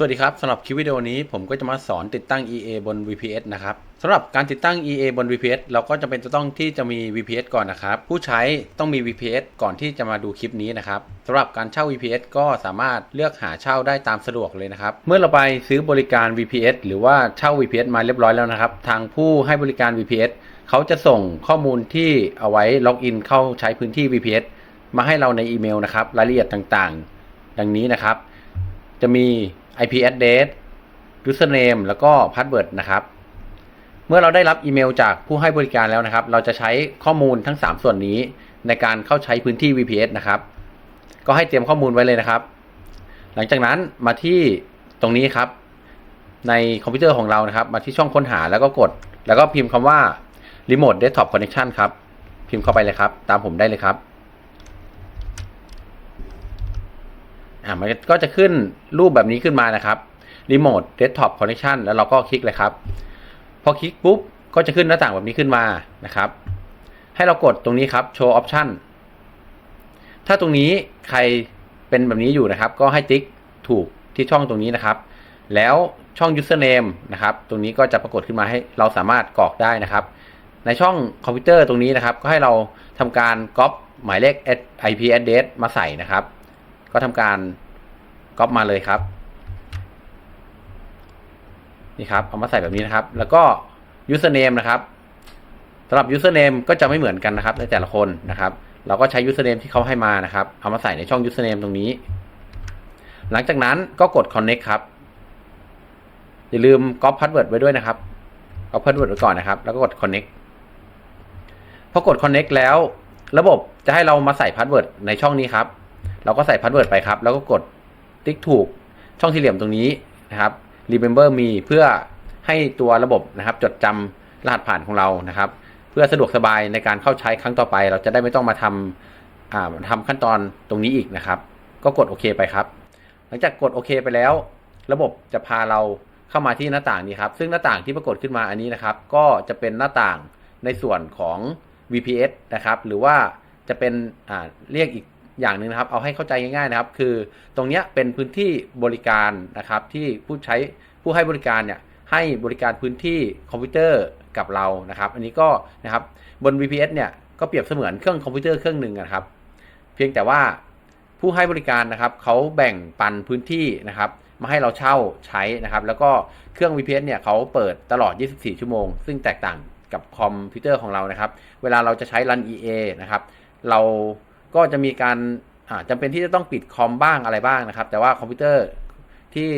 สวัสดีครับสำหรับคลิปวิดีโอนี้ผมก็จะมาสอนติดตั้ง EA บน VPS นะครับสำหรับการติดตั้ง EA บน VPS เราก็จะเป็นจะต้องที่จะมี VPS ก่อนนะครับ ผู้ใช้ต้องมี VPS ก่อนที่จะมาดูคลิปนี้นะครับสำหรับการเช่า VPS ก็สามารถเลือกหาเช่าได้ตามสะดวกเลยนะครับ เมื่อเราไปซื้อบริการ VPS หรือว่าเช่า VPS มาเรียบร้อยแล้วนะครับ ทางผู้ให้บริการ VPS เขาจะส่งข้อมูลที่เอาไว้ล็อกอินเข้าใช้พื้นที่ VPS มาให้เราในอีเมลนะครับ รายละเอียดต่างๆ ดังนี้นะครับ จะมี IP address username แล้วก็ password นะครับ เมื่อเราได้รับอีเมลจากผู้ให้บริการแล้วนะครับ เราจะใช้ข้อมูลทั้ง 3 ส่วนนี้ในการเข้าใช้พื้นที่ VPS นะครับ ก็ให้เตรียมข้อมูลไว้เลยนะครับ หลังจากนั้นมาที่ตรงนี้ครับ ในคอมพิวเตอร์ของเรานะครับ มาที่ช่องค้นหาแล้วก็กด แล้วก็พิมพ์คำว่า remote desktop connection ครับ พิมพ์เข้าไปเลยครับ ตามผมได้เลยครับ อ่ามันก็จะขึ้นรูปแบบนี้ขึ้นมานะครับ Remote Desktop Connection แล้วเราก็คลิกเลยครับ พอคลิกปุ๊บ ก็จะขึ้นหน้าต่างแบบนี้ขึ้นมานะครับ ให้เรากดตรงนี้ครับ Show Option ถ้าตรงนี้ใครเป็นแบบนี้อยู่นะครับ ก็ให้ติ๊กถูกที่ช่องตรงนี้นะครับ แล้วช่อง Username นะครับ ตรงนี้ก็จะปรากฏขึ้นมาให้เราสามารถกรอกได้นะครับ ในช่องคอมพิวเตอร์ตรงนี้นะครับ ก็ให้เราทำการก๊อปหมายเลข IP address มาใส่นะครับ ก็ทำการก๊อปมาเลยครับ นี่ครับเอามาใส่แบบนี้นะครับ แล้วก็ username นะครับสำหรับ username ก็จะไม่เหมือนกันนะครับ ในแต่ละคนนะครับ เราก็ใช้ username ที่เขาให้มานะครับ เอามาใส่ในช่อง username ตรงนี้ หลังจากนั้นก็กด connect ครับ อย่าลืมก๊อป password ไว้ด้วยนะครับก๊อป password ไว้ก่อนนะครับ แล้วก็กด connect พอกด connect แล้ว ระบบจะให้เรามาใส่ password ในช่องนี้ครับ เราก็ใส่ password ไปครับ แล้วก็กดติ๊กถูกช่องสี่เหลี่ยมตรงนี้นะครับ remember me เพื่อให้ตัวระบบนะครับ จดจำรหัสผ่านของเรานะครับ เพื่อสะดวกสบายในการเข้าใช้ครั้งต่อไป เราจะได้ไม่ต้องมาทำอ่าทำขั้นตอนตรงนี้อีกนะครับ ก็กดโอเคไปครับ หลังจากกดโอเคไปแล้ว ระบบจะพาเราเข้ามาที่หน้าต่างนี้ครับ ซึ่งหน้าต่างที่ปรากฏขึ้นมาอันนี้นะครับ ก็จะเป็นหน้าต่างในส่วนของ VPS นะครับ หรือว่าจะเป็นอ่าเรียกอีก อย่างหนึ่งนะครับ เอาให้เข้าใจง่ายๆนะครับ คือตรงนี้เป็นพื้นที่บริการนะครับ ที่ผู้ใช้ผู้ให้บริการเนี่ยให้บริการพื้นที่คอมพิวเตอร์กับเรานะครับ อันนี้ก็นะครับบน VPS เนี่ยก็เปรียบเสมือนเครื่องคอมพิวเตอร์เครื่องหนึ่งนะครับ เพียงแต่ว่าผู้ให้บริการนะครับเขาแบ่งปันพื้นที่นะครับมาให้เราเช่าใช้นะครับ แล้วก็เครื่อง VPS เนี่ยเขาเปิดตลอด 24 ชั่วโมง ซึ่งแตกต่างกับคอมพิวเตอร์ของเรานะครับ เวลาเราจะใช้ Run EA นะครับ เรา ก็จะมีการอ่าจำเป็นที่จะต้องปิดคอมบ้างอะไรบ้างนะครับ แต่ว่าคอมพิวเตอร์ที่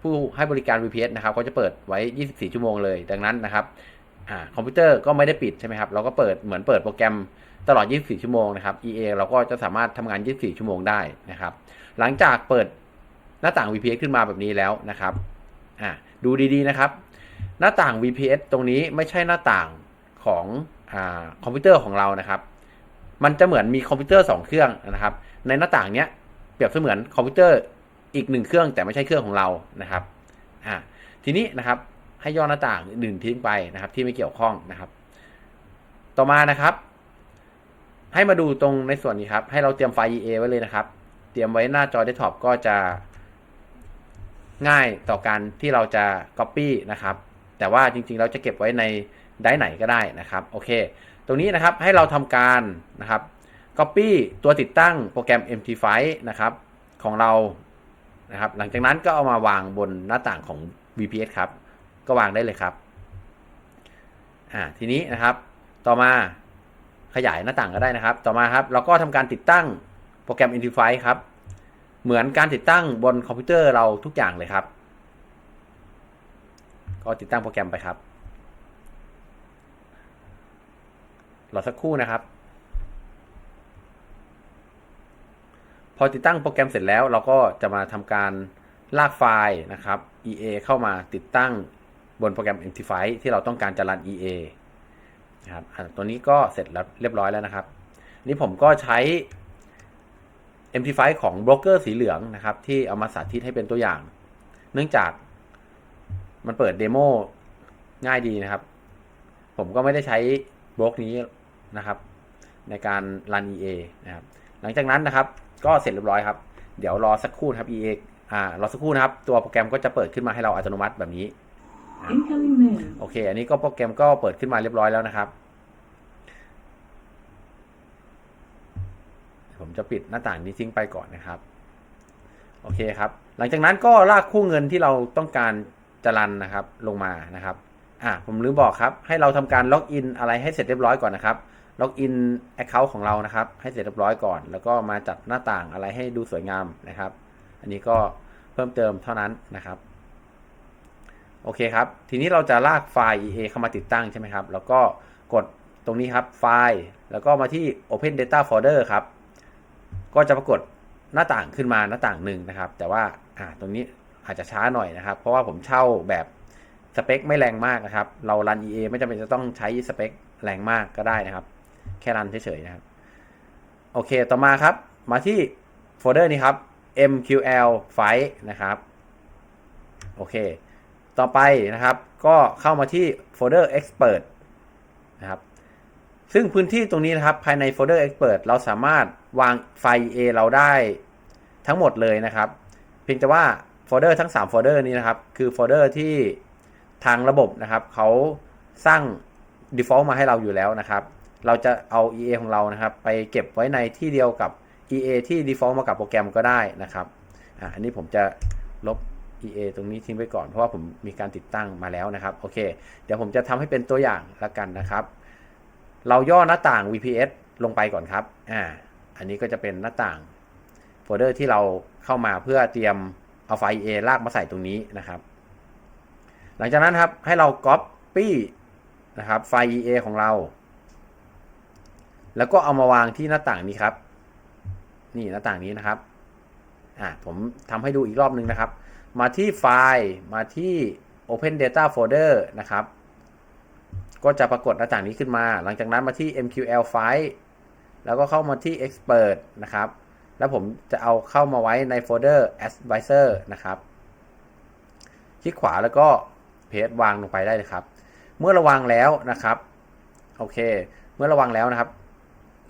ผู้ให้บริการ VPS นะครับเขาจะเปิดไว้ 24 ชั่วโมงเลย ดังนั้นนะครับอคอมพิวเตอร์ก็ไม่ได้ปิดใช่ไหมครับ เราก็เปิดเหมือนเปิดโปรแกรมตลอด 24 ชั่วโมงนะครับ EA เราก็จะสามารถทำงาน 24 ชั่วโมงได้นะครับ หลังจากเปิดหน้าต่าง VPS ขึ้นมาแบบนี้แล้วนะครับดูดีๆนะครับ หน้าต่าง VPS ตรงนี้ไม่ใช่หน้าต่างของอคอมพิวเตอร์ของเรานะครับ มันจะเหมือนมีคอมพิวเตอร์ 2 เครื่องนะครับ ในหน้าต่างเนี้ยเปรียบเสมือนคอมพิวเตอร์อีกหนึ่งเครื่องแต่ไม่ใช่เครื่องของเรานะครับอ่าทีนี้นะครับให้ย่อหน้าต่างอื่นทิ้งไปนะครับ ที่ไม่เกี่ยวข้องนะครับ ต่อมานะครับ ให้มาดูตรงในส่วนนี้ครับ ให้เราเตรียมไฟล์ EA ไว้เลยนะครับ เตรียมไว้หน้าจอเดสก์ท็อปก็จะง่ายต่อการที่เราจะ Copy นะครับ แต่ว่าจริงๆ เราจะเก็บไว้ในได้ไหนก็ได้นะครับ โอเค ตรงนี้นะครับให้เราทำการนะครับ Copy ตัวติดตั้งโปรแกรม MT5 นะครับของเรานะครับ หลังจากนั้นก็เอามาวางบนหน้าต่างของ VPS ครับ ก็วางได้เลยครับอ่าทีนี้นะครับต่อมาขยายหน้าต่างก็ได้นะครับ ต่อมาครับเราก็ทำการติดตั้งโปรแกรม MT5 ครับ เหมือนการติดตั้งบนคอมพิวเตอร์เราทุกอย่างเลยครับ ก็ติดตั้งโปรแกรมไปครับ รอสักครู่นะครับ พอติดตั้งโปรแกรมเสร็จแล้วเราก็จะมาทำการลากไฟล์นะครับ EA เข้ามาติดตั้งบนโปรแกรม MT5 ที่เราต้องการจะรัน EA นะครับตัวนี้ก็เสร็จแล้วเรียบร้อยแล้วนะครับ นี่ผมก็ใช้ MT5 ของโบรกเกอร์สีเหลืองนะครับ ที่เอามาสาธิตให้เป็นตัวอย่าง เนื่องจากมันเปิดเดโมง่ายดีนะครับ ผมก็ไม่ได้ใช้บล็อกนี้ นะครับ ในการรัน EA นะครับ หลังจากนั้นนะครับ ก็เสร็จเรียบร้อยครับ เดี๋ยวรอสักครู่นะครับ EA อ่ารอสักครู่นะครับ ตัวโปรแกรมก็จะเปิดขึ้นมาให้เราอัตโนมัติแบบนี้ Incoming mail. โอเค อันนี้ก็โปรแกรมก็เปิดขึ้นมาเรียบร้อยแล้วนะครับ ผมจะปิดหน้าต่างนี้ทิ้งไปก่อนนะครับ โอเคครับ หลังจากนั้นก็ลากคู่เงินที่เราต้องการจะรันนะครับลงมานะครับ อ่าผมลืมบอกครับ ให้เราทำการล็อกอินอะไรให้เสร็จเรียบร้อยก่อนนะครับ ล็อกอิน Account ของเรานะครับ ให้เสร็จเรียบร้อยก่อน แล้วก็มาจัดหน้าต่างอะไรให้ดูสวยงามนะครับ อันนี้ก็เพิ่มเติมเท่านั้นนะครับ โอเคครับ ทีนี้เราจะลากไฟล์ EA เข้ามาติดตั้งใช่ไหมครับ แล้วก็กดตรงนี้ครับไฟล์แล้วก็มาที่ Open Data Folder ครับ ก็จะปรากฏหน้าต่างขึ้นมาหน้าต่างหนึ่งนะครับ แต่ว่าอ่าตรงนี้อาจจะช้าหน่อยนะครับ เพราะว่าผมเช่าแบบสเปคไม่แรงมากนะครับ เรารัน EA ไม่จำเป็นจะต้องใช้สเปคแรงมากก็ได้นะครับ แค่รันเฉยๆนะครับ โอเคต่อมาครับ มาที่โฟลเดอร์นี้ครับ MQL file นะครับ โอเค ต่อไปนะครับ ก็เข้ามาที่โฟลเดอร์ expert นะครับ ซึ่งพื้นที่ตรงนี้นะครับ ภายในโฟลเดอร์ expert เราสามารถวางไฟล์ A เราได้ทั้งหมดเลยนะครับ เพียงแต่ว่าโฟลเดอร์ทั้ง 3 โฟลเดอร์นี้นะครับ คือโฟลเดอร์ที่ทางระบบนะครับเขาสร้าง default มาให้เราอยู่แล้วนะครับ เราจะเอา EA ของเรานะครับ ไปเก็บไว้ในที่เดียวกับ EA ที่ default มากับโปรแกรมก็ได้นะครับอะอันนี้ผมจะลบ EA ตรงนี้ทิ้งไว้ก่อนเพราะว่าผมมีการติดตั้งมาแล้วนะครับโอเค เดี๋ยวผมจะทำให้เป็นตัวอย่างละกันนะครับ เราย่อหน้าต่าง VPS ลงไปก่อนครับอ่าอันนี้ก็จะเป็นหน้าต่างโฟลเดอร์ที่เราเข้ามาเพื่อเตรียมเอาไฟล์ EA ลากมาใส่ตรงนี้นะครับ หลังจากนั้นครับให้เรา Copy นะครับไฟล์ EA ของเรา แล้วก็เอามาวางที่หน้าต่างนี้ครับ นี่หน้าต่างนี้นะครับอ่าผมทำให้ดูอีกรอบนึงนะครับ มาที่ไฟล์มาที่ Open Data Folder นะครับ ก็จะปรากฏหน้าต่างนี้ขึ้นมา หลังจากนั้นมาที่ MQL file แล้วก็เข้ามาที่ Expert นะครับ แล้วผมจะเอาเข้ามาไว้ในโฟลเดอร์ Advisor นะครับ คลิกขวาแล้วก็เพจวางลงไปได้เลยครับ เมื่อระวางแล้วนะครับ โอเค เมื่อระวังแล้วนะครับ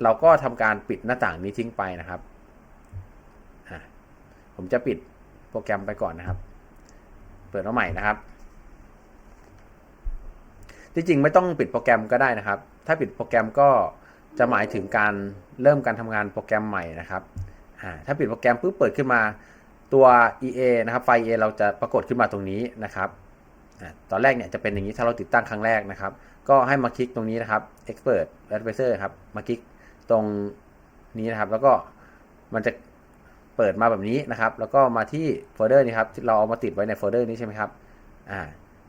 เราก็ทำการปิดหน้าต่างนี้ทิ้งไปนะครับ ผมจะปิดโปรแกรมไปก่อนนะครับ เปิดมาใหม่นะครับ จริงๆไม่ต้องปิดโปรแกรมก็ได้นะครับ ถ้าปิดโปรแกรมก็จะหมายถึงการเริ่มการทำงานโปรแกรมใหม่นะครับ ถ้าปิดโปรแกรมปุ๊บเปิดขึ้นมาตัว EA นะครับ ไฟ EA เราจะปรากฏขึ้นมาตรงนี้นะครับตอนแรกเนี่ยจะเป็นอย่างนี้ถ้าเราติดตั้งครั้งแรกนะครับ ก็ให้มาคลิกตรงนี้นะครับ Expert Advisor ครับ มาคลิก ตรงนี้นะครับ แล้วก็มันจะเปิดมาแบบนี้นะครับ แล้วก็มาที่โฟลเดอร์นี้ครับเราเอามาติดไว้ในโฟลเดอร์นี้ใช่ไหมครับอ่า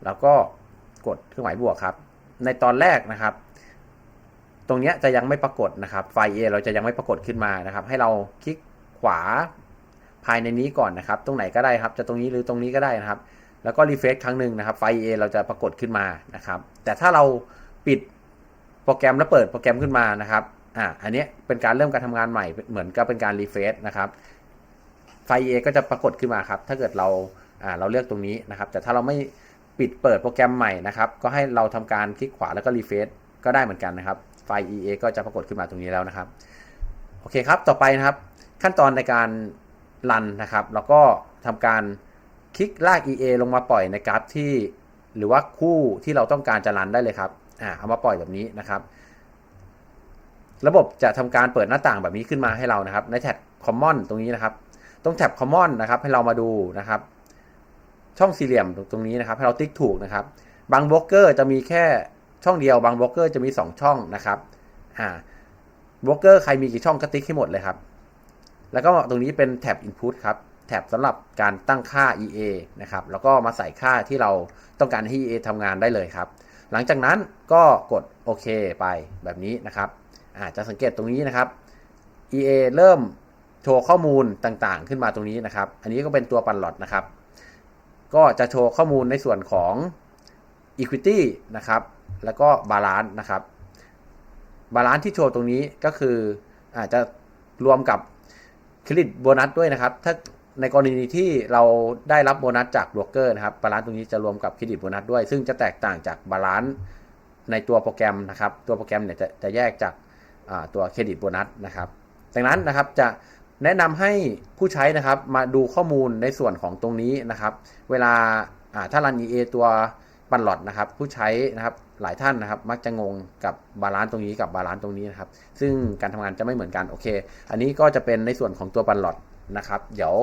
แล้วก็กดเครื่องหมายบวกครับ ในตอนแรกนะครับ ตรงนี้จะยังไม่ปรากฏนะครับ ไฟล์ A เราจะยังไม่ปรากฏขึ้นมานะครับ ให้เราคลิกขวาภายในนี้ก่อนนะครับ ตรงไหนก็ได้ครับ จะตรงนี้หรือตรงนี้ก็ได้นะครับ แล้วก็รีเฟรชครั้งหนึ่งนะครับ ไฟล์ A เราจะปรากฏขึ้นมานะครับ แต่ถ้าเราปิดโปรแกรมแล้วเปิดโปรแกรมขึ้นมานะครับ อ่าอันนี้เป็นการเริ่มการทำงานใหม่เหมือนกับเป็นการรีเฟรชนะครับไฟล์ A ก็จะปรากฏขึ้นมาครับ ถ้าเกิดเราอ่าเราเลือกตรงนี้นะครับ แต่ถ้าเราไม่ปิดเปิดโปรแกรมใหม่นะครับ ก็ให้เราทำการคลิกขวาแล้วก็รีเฟรชก็ได้เหมือนกันนะครับ ไฟ EA ก็จะปรากฏขึ้นมาตรงนี้แล้วนะครับ โอเคครับ ต่อไปนะครับ ขั้นตอนในการรันนะครับ แล้วก็ทำการคลิกลาก EA ลงมาปล่อยในกราฟที่ หรือว่าคู่ที่เราต้องการจะรันได้เลยครับ อ่า เอามาปล่อยแบบนี้นะครับ ระบบจะทำการเปิดหน้าต่างแบบนี้ขึ้นมาให้เรานะครับ ในแท็บ Common ตรงนี้นะครับ ตรงแท็บ Common นะครับ ให้เรามาดูนะครับ ช่องสี่เหลี่ยมตรงนี้นะครับ ให้เราติ๊กถูกนะครับ บางบล็อกเกอร์จะมีแค่ช่องเดียว บางบล็อกเกอร์จะมี 2 ช่องนะครับอ่าบล็อกเกอร์ใครมีกี่ช่องก็ติ๊กให้หมดเลยครับ แล้วก็ตรงนี้เป็นแท็บ Input ครับแท็บสำหรับการตั้งค่า EA นะครับ แล้วก็มาใส่ค่าที่เราต้องการให้ EA ทำงานได้เลยครับ หลังจากนั้นก็กดโอเคไปแบบนี้นะครับ อาจะสังเกตตรงนี้นะครับ EA เริ่มโชว์ข้อมูลต่างๆ ขึ้นมาตรงนี้นะครับ อันนี้ก็เป็นตัวปันหลอดนะครับ ก็จะโชว์ข้อมูลในส่วนของ equity นะครับ แล้วก็บาลานซ์นะครับ บาลานซ์ที่โชว์ตรงนี้ก็คืออาจจะรวมกับเครดิตโบนัสด้วยนะครับ ถ้าในกรณีที่เราได้รับโบนัสจากบล็อกเกอร์นะครับ บาลานซ์ตรงนี้จะรวมกับเครดิตโบนัสด้วย ซึ่งจะแตกต่างจากบาลานซ์ในตัวโปรแกรมนะครับ ตัวโปรแกรมเนี่ยจะจะแยกจาก ตัวเครดิตโบนัสนะครับดังนั้นนะครับจะแนะนำให้ผู้ใช้นะครับมาดูข้อมูลในส่วนของตรงนี้นะครับ เวลาถ้ารัน EA ตัวปันหลอดนะครับ ผู้ใช้นะครับหลายท่านนะครับ มักจะงงกับบาลานซ์ตรงนี้กับบาลานซ์ตรงนี้นะครับ ซึ่งการทำงานจะไม่เหมือนกันโอเค อันนี้ก็จะเป็นในส่วนของตัวปันหลอดนะครับ เดี๋ยว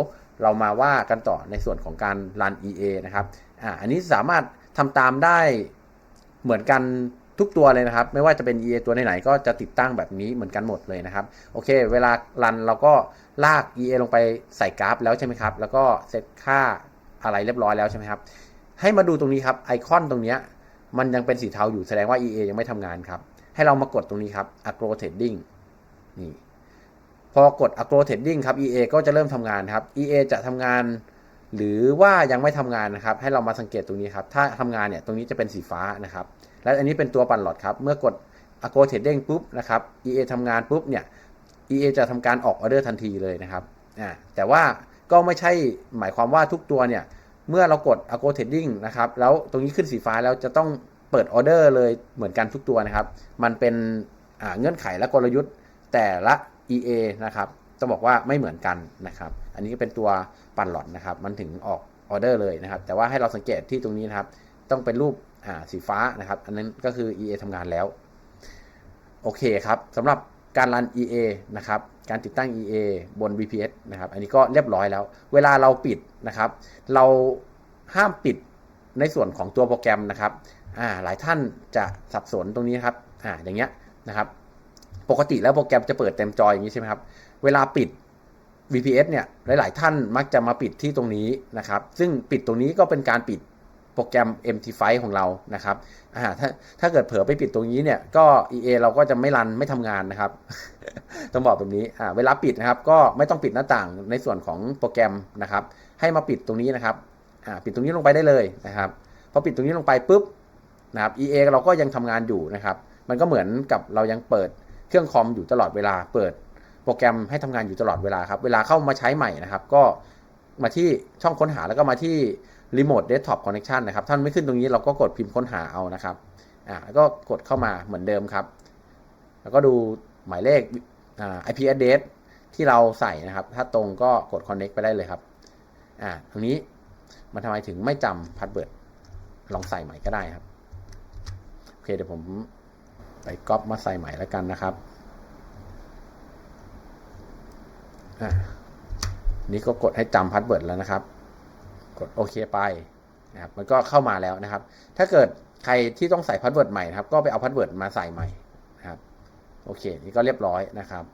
เรามาว่ากันต่อในส่วนของการรัน EA นะครับอ่าอันนี้สามารถทำตามได้เหมือนกัน ทุกตัวเลยนะครับ ไม่ว่าจะเป็น EA ตัวไหนๆก็จะติดตั้งแบบนี้เหมือนกันหมดเลยนะครับ โอเค เวลารันเราก็ลาก EA ลงไปใส่กราฟ แล้วใช่ไหมครับ แล้วก็เซตค่าอะไรเรียบร้อยแล้วใช่ไหมครับ ให้มาดูตรงนี้ครับ ไอคอนตรงนี้มันยังเป็นสีเทาอยู่แสดงว่า EA ยังไม่ทำงานครับ ให้เรามากดตรงนี้ครับ agro trading นี่พอกด agro trading ครับ EA ก็จะเริ่มทำงานครับ EA จะทำงานหรือว่ายังไม่ทำงานนะครับ ให้เรามาสังเกตตรงนี้ครับ ถ้าทำงานเนี่ยตรงนี้จะเป็นสีฟ้านะครับ และอันนี้เป็นตัวปั่นหลอดครับ เมื่อกด agro trading ปุ๊บนะครับ EA ทำงานปุ๊บเนี่ย EA จะทำการออกออเดอร์ทันทีเลยนะครับอ่าแต่ว่าก็ไม่ใช่หมายความว่าทุกตัวเนี่ย เมื่อเรากด agro trading นะครับ แล้วตรงนี้ขึ้นสีฟ้าแล้วจะต้องเปิดออเดอร์เลยเหมือนกันทุกตัวนะครับ มันเป็นเงื่อนไขและกลยุทธ์แต่ละ EA นะครับต้องบอกว่าไม่เหมือนกันนะครับ อันนี้ก็เป็นตัวปั่นหลอดนะครับ มันถึงออกออเดอร์เลยนะครับ แต่ว่าให้เราสังเกตที่ตรงนี้นะครับ ต้องเป็นรูป อ่าสีฟ้านะครับ อันนั้นก็คือ EA ทำงานแล้ว โอเคครับสำหรับการรัน EA นะครับ การติดตั้ง EA บน VPS นะครับ อันนี้ก็เรียบร้อยแล้ว เวลาเราปิดนะครับ เราห้ามปิดในส่วนของตัวโปรแกรมนะครับอ่าหลายท่านจะสับสนตรงนี้ครับอ่าอย่างเงี้ยนะครับ ปกติแล้วโปรแกรมจะเปิดเต็มจออย่างนี้ใช่ไหมครับ เวลาปิด VPS เนี่ย หลาย ๆ ท่านมักจะมาปิดที่ตรงนี้นะครับ ซึ่งปิดตรงนี้ก็เป็นการปิด โปรแกรม MT5 ของเรานะครับอ่าถ้าถ้าเกิดเผลอไปปิดตรงนี้เนี่ยก็ EA เราก็จะไม่รันไม่ทำงานนะครับ ต้องบอกแบบนี้อ่าเวลาปิดนะครับ ก็ไม่ต้องปิดหน้าต่างในส่วนของโปรแกรมนะครับ ให้มาปิดตรงนี้นะครับอ่าปิดตรงนี้ลงไปได้เลยนะครับพอปิดตรงนี้ลงไปปุ๊บนะครับ EA เราก็ยังทำงานอยู่นะครับ มันก็เหมือนกับเรายังเปิดเครื่องคอมอยู่ตลอดเวลา เปิดโปรแกรมให้ทำงานอยู่ตลอดเวลาครับ เวลาเข้ามาใช้ใหม่นะครับ ก็มาที่ช่องค้นหาแล้วก็มาที่ Remote Desktop Connection นะครับท่านไม่ขึ้นตรงนี้เราก็กดพิมพ์ค้นหาเอานะครับ อ่าแล้วก็กดเข้ามาเหมือนเดิมครับ แล้วก็ดูหมายเลขอ่า IP address ที่เราใส่นะครับ ถ้าตรงก็กด connect ไปได้เลยครับ อ่าตรงนี้มันทำไมถึงไม่จำพาสเวิร์ดลองใส่ใหม่ก็ได้ครับ โอเคเดี๋ยวผมไปก๊อปมาใส่ใหม่แล้วกันนะครับ อ่านี่ก็กดให้จำพาสเวิร์ดแล้วนะครับ กดโอเคไปนะครับมันก็เข้ามาแล้วนะครับ ถ้าเกิดใครที่ต้องใส่พาสเวิร์ดใหม่นะครับ ก็ไปเอาพาสเวิร์ดมาใส่ใหม่นะครับ โอเค นี่ก็เรียบร้อยนะครับ